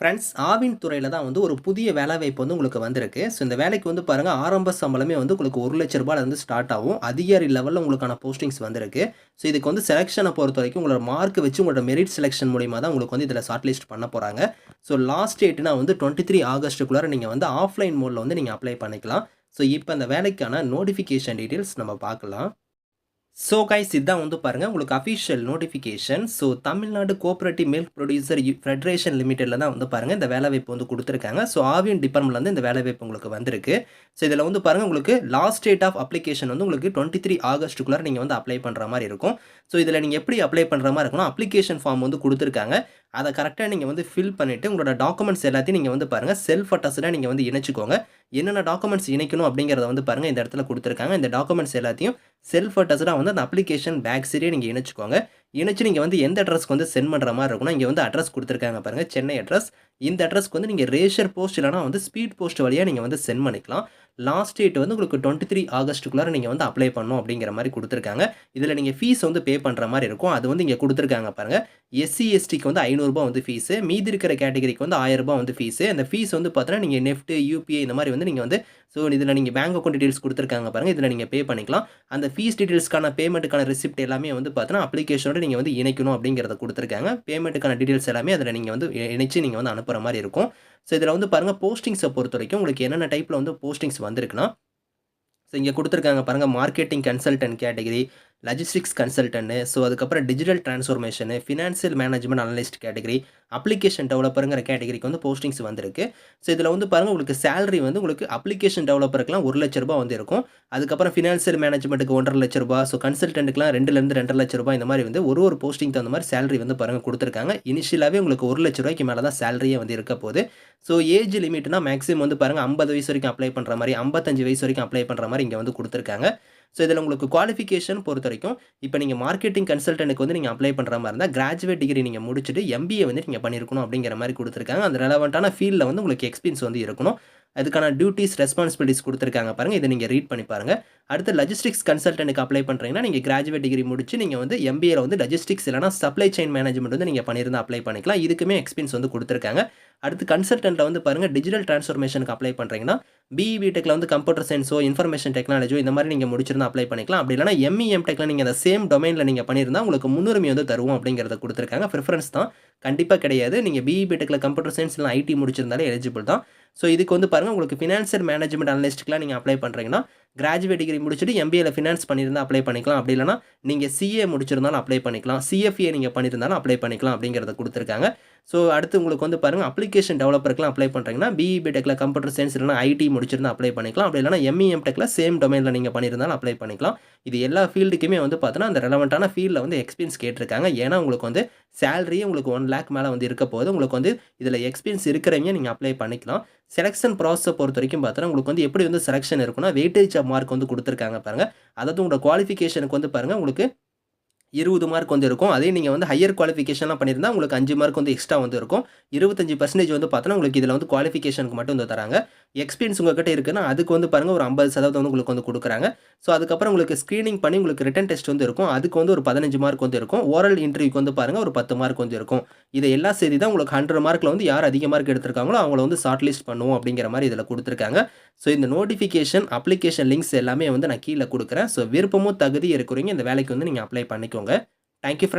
Friends Aavin துறையில் தான் வந்து ஒரு புதிய வேலைவாய்ப்பு வந்து உங்களுக்கு வந்திருக்கு. ஸோ இந்த வேலைக்கு வந்து பாருங்க ஆரம்ப சம்பளமே வந்து உங்களுக்கு ஒரு லட்ச ரூபாயிலேருந்து ஸ்டார்ட் ஆகும். அதிகாரி லெவலில் உங்களுக்கான போஸ்டிங்ஸ் வந்திருக்கு. ஸோ இதுக்கு வந்து செலக்ஷனை பொறுத்த வரைக்கும் உங்களோட மார்க் வச்சு உங்களோட மெரிட் செலக்ஷன் மூலியமா தான் உங்களுக்கு வந்து இதில் ஷார்ட் லிஸ்ட் பண்ண போகிறாங்க ஸோ லாஸ்ட் டேட்னா வந்து 23 ஆகஸ்ட்டுக்குள்ளார நீங்கள் வந்து ஆஃப்லைன் மோடில் வந்து நீங்கள் அப்ளை பண்ணிக்கலாம். ஸோ இப்போ அந்த வேலைக்கான நோட்டிஃபிகேஷன் டீட்டெயில்ஸ் நம்ம பார்க்கலாம். ஸோ கைஸ் இதான் வந்து பாருங்கள் உங்களுக்கு official notification. So Tamil Nadu cooperative milk producer federation லிமிடெட்ல தான் வந்து பாருங்கள் இந்த வேலைவாய்ப்பு வந்து கொடுத்துருக்காங்க ஸோ ஆவியன் டிபார்ட்மெண்ட்லேருந்து இந்த வேலைவாய்ப்பு உங்களுக்கு வந்திருக்கு. ஸோ இதில் வந்து பாருங்க உங்களுக்கு லாஸ்ட் டேட் ஆஃப் அப்ளிகேஷன் வந்து உங்களுக்கு டுவெண்ட்டி த்ரீ ஆகஸ்ட்டுக்குள்ளே நீங்கள் வந்து அப்ளை பண்ணுற மாதிரி இருக்கும். ஸோ இதில் நீங்கள் எப்படி அப்ளை பண்ணுற மாதிரி இருக்கணும் அப்ளிகேஷன் ஃபார்ம் வந்து கொடுத்துருக்காங்க அதை கரெக்டாக நீங்கள் வந்து ஃபில் பண்ணிவிட்டு உங்களோட டாக்குமெண்ட்ஸ் எல்லாத்தையும் நீங்கள் வந்து பாருங்கள் செல்ஃப் அட்டஸ்டடா நீங்கள் வந்து இணைச்சிக்கோங்க என்னென்ன டாக்குமெண்ட்ஸ் இணைக்கணும் அப்படிங்கிறத வந்து பாருங்கள் இந்த இடத்துல கொடுத்துருக்காங்க இந்த டாக்குமெண்ட்ஸ் எல்லாத்தையும் செல்ஃப் அட்டஸ்டடா வந்து அந்த அப்ளிகேஷன் பேக் சைடே நீங்கள் இணைச்சிக்கோங்க இணைச்சு நீங்கள் வந்து எந்த அட்ரஸ்க்கு வந்து சென்ட் பண்ணுற மாதிரி இருக்கும்னா, இங்கே வந்து அட்ரஸ் கொடுத்துருக்காங்க பாருங்கள் சென்னை அட்ரஸ். இந்த அட்ரஸ்க்கு வந்து நீங்கள் ரேஷர் போஸ்ட் இல்லைனா வந்து ஸ்பீட் போஸ்ட் வழியாக நீங்கள் வந்து சென்ட் பண்ணிக்கலாம். லாஸ்ட் டேட் வந்து உங்களுக்கு 23 ஆகஸ்ட்டுக்குள்ளார நீங்கள் வந்து அப்ளை பண்ணணும் அப்படிங்கிற மாதிரி கொடுத்துருக்காங்க இதில் நீங்கள் ஃபீஸ் வந்து பே பண்ணுற மாதிரி இருக்கும். அது வந்து இங்கே கொடுத்துருக்காங்க பாருங்கள் எஸ்சி, எஸ்டிக்கு வந்து ஐநூறுரூபா வந்து ஃபீஸு. மீதி இருக்கிற கேட்டகரிக்கு வந்து ஆயிரரூபா வந்து ஃபீஸு. அந்த ஃபீஸ் வந்து பார்த்தீங்கன்னா, நீங்கள் நெஃப்ட்டு யூபிஐ இந்த மாதிரி வந்து நீங்கள் வந்து ஸோ இதில் நீங்கள் பேங்க் அக்கௌண்ட் டீட்டெயில்ஸ் கொடுத்துருக்காங்க பாருங்கள் இதில் நீங்கள் பே பண்ணிக்கலாம். அந்த ஃபீஸ் டீட்டெயில்ஸ்க்கான பேமெண்ட்டுக்கான ரிசிப்ட் எல்லாமே வந்து பார்த்தீங்கன்னா, அப்ளிகேஷனோட நீங்கள் வந்து இணைக்கணும் அப்படிங்கிறத கொடுத்துருக்காங்க பேமெண்ட்டுக்கான டீட்டெயில்ஸ் எல்லாமே அதில் நீங்கள் வந்து இணைச்சு நீங்கள் வந்து அனுப்புகிற மாதிரி இருக்கும். ஸோ இதில் வந்து பாருங்கள் போஸ்டிங்ஸை பொறுத்த வரைக்கும் உங்களுக்கு என்னென்ன டைப்பில் வந்து போஸ்டிங்ஸ் வந்திருக்குன்னா, ஸோ இங்கே கொடுத்துருக்காங்க பாருங்கள் marketing consultant category, logistics consultant so அதுக்கப்புறம் digital transformation financial management analyst category, application டெவலப்பருங்கிற கேட்டகரிக்கு வந்து போஸ்டிங்ஸ் வந்திருக்கு. ஸோ இதில் வந்து பாருங்கள் உங்களுக்கு சேலரி வந்து உங்களுக்கு அப்ளிகேஷன் டெவலப்பருக்குலாம் ரூ. 1,00,000 வந்து இருக்கும். அதுக்கப்புறம் ஃபினான்சியல் மேனேஜ்மென்ட்க்கு ரூ. 1,50,000 ஸோ கன்சல்டன்ட்டுக்குலாம் ரெண்டுலேருந்து ரெண்டரை லட்ச ரூபா இந்த மாதிரி வந்து ஒரு ஒரு போஸ்டிங் தகுந்த மாதிரி சேலரி வந்து பாருங்கள் கொடுத்துருக்காங்க இனிஷியலாகவே உங்களுக்கு ஒரு லட்ச ரூபாய்க்கு மேலே தான் சேலரியே வந்து இருக்க போகுது ஸோ ஏஜ் லிமிட்னா மேக்ஸிமம் வந்து பாருங்க 50 வயசு வரைக்கும் அப்ளை பண்ணுற மாதிரி ஐம்பத்தஞ்சு வயசு வரைக்கும் அப்ளை பண்ணுற மாதிரி இங்கே வந்து கொடுத்துருக்காங்க ஸோ இதில் உங்களுக்கு குவாலிஃபிகேஷன் பொறுத்த வரைக்கும் இப்போ நீங்கள் மார்க்கெட்டிங் கன்சல்டன்ட்க்கு வந்து நீங்கள் அப்ளை பண்ணுற மாதிரி இருந்தால் கிராஜுவேட் டிகிரி நீங்கள் முடிச்சுட்டு எம்பிஏ வந்து நீங்கள் பண்ணியிருக்கணும் அப்படிங்கிற மாதிரி கொடுத்துருக்காங்க அந்த ரெலவெண்ட்டான ஃபீல்டில் வந்து உங்களுக்கு எக்ஸ்பீரியன்ஸ் வந்து இருக்கணும். அதுக்கான டியூட்டீஸ், ரெஸ்பான்சிபிலிட்டிஸ் கொடுத்துருக்காங்க பாருங்க. இதை நீங்கள் ரீட் பண்ணி பாருங்க. அடுத்து லஜிஸ்டிக்ஸ் கன்சல்டன்ட்க்கு அப்ளை பண்ணுறீங்கன்னா நீங்கள் கிராஜுவேட் டிகிரி முடிச்சு நீங்கள் வந்து எம்பிஏல வந்து லஜிஸ்டிக்ஸ் இல்லைனா சப்ளை செயின் மேனேஜ்மெண்ட் வந்து நீங்கள் பண்ணியிருந்தால் அப்ளை பண்ணிக்கலாம். இதுக்குமே எக்ஸ்பீரியன்ஸ் வந்து கொடுத்துருக்காங்க அடுத்து கன்சல்டன்ட்ல வந்து பாருங்கள் டிஜிட்டல் ட்ரான்ஸ்ஃபர்மேஷனுக்கு அப்ளை பண்ணுறீங்கன்னா பிஇ, பிடெக்ல வந்து கம்ப்யூட்டர் சயின்ஸோ இன்ஃபர்மேஷன் டெக்னாலஜியோ இந்த மாதிரி நீங்கள் முடிச்சிருந்தா அப்ளை பண்ணிக்கலாம். அப்படி இல்லைனா எம்இஎம் டெக்கில் நீங்கள் அந்த சேம் டொமைனில் நீங்கள் பண்ணியிருந்தால் உங்களுக்கு முன்னுரிமை வந்து தருவோம் அப்படிங்கிறத கொடுத்துருக்காங்க ப்ரிஃபரன்ஸ் தான். கண்டிப்பாக கிடையாது. நீங்கள் பிஇ, டெக்கில் கம்ப்யூட்டர் சயின்ஸ் இல்லை ஐடி முடிச்சிருந்தாலே எலிஜிபிள் தான். ஸோ இதுக்கு வந்து பாருங்கள் உங்களுக்கு ஃபினான்சியல் மேனேஜ்மெண்ட் அனலிஸ்ட்க்குலாம் நீங்கள் அப்ளை பண்ணுறீங்கன்னா கிராஜுவேட் டிகிரி முடிச்சுட்டு எம்பிஏல ஃபினான்ஸ் பண்ணியிருந்தால் அப்ளை பண்ணிக்கலாம். அப்படி இல்லைனா நீங்கள் சிஏ முடிச்சிருந்தாலும் அப்ளை பண்ணிக்கலாம். சிஎஃப்ஏ நீங்கள் பண்ணியிருந்தாலும் அப்ளை பண்ணிக்கலாம் அப்படிங்கிறத கொடுத்துருக்காங்க ஸோ அடுத்து உங்களுக்கு வந்து பாருங்க அப்ளிகேஷன் டெவலப்பருக்குலாம் அப்ளை பண்ணுறீங்கன்னா பிஇ, பிடெக்ல கம்ப்யூட்டர் சயின்ஸ் இல்லைனா ஐடி முடிச்சிருந்தா அப்ளை பண்ணிக்கலாம். அப்படி இல்லைனா எம்இஎம் டெக்கில் சேம் டொமைனில் நீங்கள் பண்ணியிருந்தாலும் அப்ளை பண்ணிக்கலாம். இது எல்லா ஃபீல்டுக்குமே வந்து பார்த்தீங்கன்னா, அந்த ரெலவன்ட்டான ஃபீல்டில் வந்து எக்ஸ்பீரியன்ஸ் கேட்டிருக்காங்க. ஏன்னா உங்களுக்கு வந்து சேலரியே உங்களுக்கு ஒன் லேக் மேலே வந்து இருக்க போது. உங்களுக்கு வந்து இதில் எக்ஸ்பீரியன்ஸ் இருக்கிறவங்க நீங்கள் அப்ளை பண்ணிக்கலாம். செலக்ஷன் பொறுத்த வரைக்கும் பார்த்தோன்னா உங்களுக்கு வந்து எப்படி வந்து செலக்ஷன் இருக்கும்னா, வெயிட்டேஜ் ஆஃப் மார்க் வந்து கொடுத்துருக்காங்க பாருங்கள் அதாவது உங்களோட குவாலிஃபிகேஷனுக்கு வந்து பாருங்கள் உங்களுக்கு 20 மார்க் வந்து இருக்கும். அதே நீங்கள் வந்து ஹையர் குவாலிஃபிகேஷன்லாம் பண்ணியிருந்தா உங்களுக்கு அஞ்சு மார்க் வந்து எக்ஸ்ட்ரா வந்து இருக்கும். 25% வந்து பார்த்தோன்னா உங்களுக்கு இதில் வந்து குவாலிஃபிகேஷனுக்கு மட்டும் வந்து தராங்க. எக்ஸ்பீரியன்ஸ் உங்கள்கிட்ட இருக்குன்னா, அதுக்கு வந்து பாருங்கள் ஒரு 50% வந்து உங்களுக்கு வந்து கொடுக்குறாங்க ஸோ அதுக்கப்புறம் உங்களுக்கு ஸ்க்ரீனிங் பண்ணி உங்களுக்கு ரிட்டன் டெஸ்ட் வந்து இருக்கும். அதுக்கு வந்து ஒரு 15 மார்க் வந்து இருக்கும். ஓரல் இன்டர்வியூக்கு வந்து பாருங்கள் ஒரு 10 மார்க் வந்து இருக்கும். இதை எல்லா செய்தி தான் உங்களுக்கு ஹண்ட்ரட் மார்க்கில் வந்து யார் அதிக மார்க் எடுத்திருக்காங்களோ, அவங்கள வந்து ஷார்ட் லிஸ்ட் பண்ணுவோம் அப்படிங்கிற மாதிரி இதில் கொடுத்துருக்காங்க ஸோ இந்த நோட்டிஃபிகேஷன், அப்ளிகேஷன் லிங்க்ஸ் எல்லாமே வந்து நான் கீழே கொடுக்குறேன் ஸோ விருப்பமும், தகுதி இருக்கிறவங்க இந்த வேலைக்கு வந்து நீங்கள் அப்ளை பண்ணிக்கோங்க. Thank you